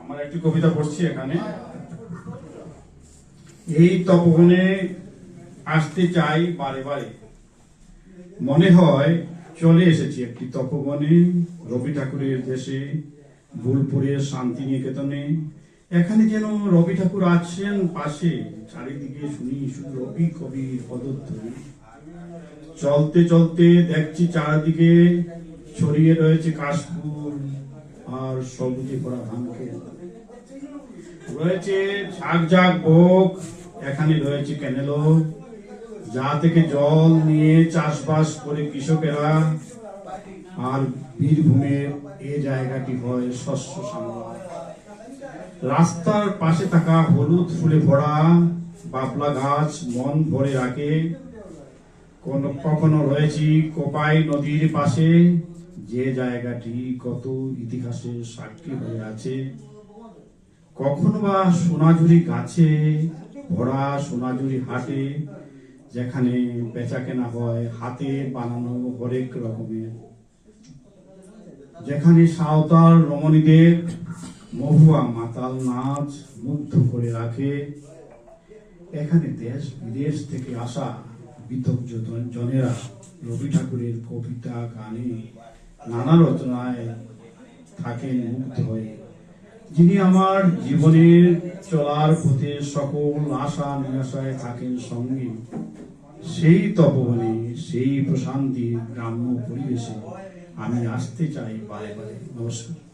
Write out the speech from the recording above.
আমার একটি কবিতা পড়ছি এখানে। এই তপবনে আসতে চাই বারে বারে। মনে হয় চলে এসেছি একটি তপবনে, রবি ঠাকুরের দেশে শান্তিনিকেতনে। এখানে যেন রবি ঠাকুর আছেন পাশে, চারিদিকে শুনি শুধু রবি কবির পদধ্বনি। চলতে চলতে দেখছি চারিদিকে ছড়িয়ে রয়েছে কাশফুল আর সবুজে ভরা ধান। রয়েছে ঝাঁক ঝাঁক বোক এখানে রয়েছে ক্যানেলো যা থেকে জল নিয়ে চাষবাস করে কৃষকেরা আর বীরভূমের এ জায়গাটি হয় শস্য সংগ্রহ। রাস্তার পাশে থাকা হলুদ ফুলে ভরা বাপলা গাছ মন ভরে রাখে। কখনো রয়েছি কোপাই নদীর পাশে। যে জায়গাটি কত ইতিহাসের সাক্ষী হয়ে আছে, কখনো বা সোনাঝুরি গাছে, ভরা সোনাঝুরি হাটে, যেখানে বেচা কেনা হয়, হাতে বানানো হরেক রকমের। যেখানে সাঁওতাল রমণীদের মহুয়া মাতাল নাচ মুগ্ধ করে রাখে, এখানে দেশ বিদেশ থেকে আসা বিতজ্ঞ জনেরা রবি ঠাকুরের কবিতা, গানে নানা রচনায় থাকেন, মুগ্ধ হয়ে। যিনি আমার জীবনের চলার পথে সকল আশা নিরাশায় থাকেন সঙ্গে, সেই তপবনে, সেই প্রশান্তির গ্রাম্য পরিবেশে আমি আসতে চাই বারে বারে। নমস্কার।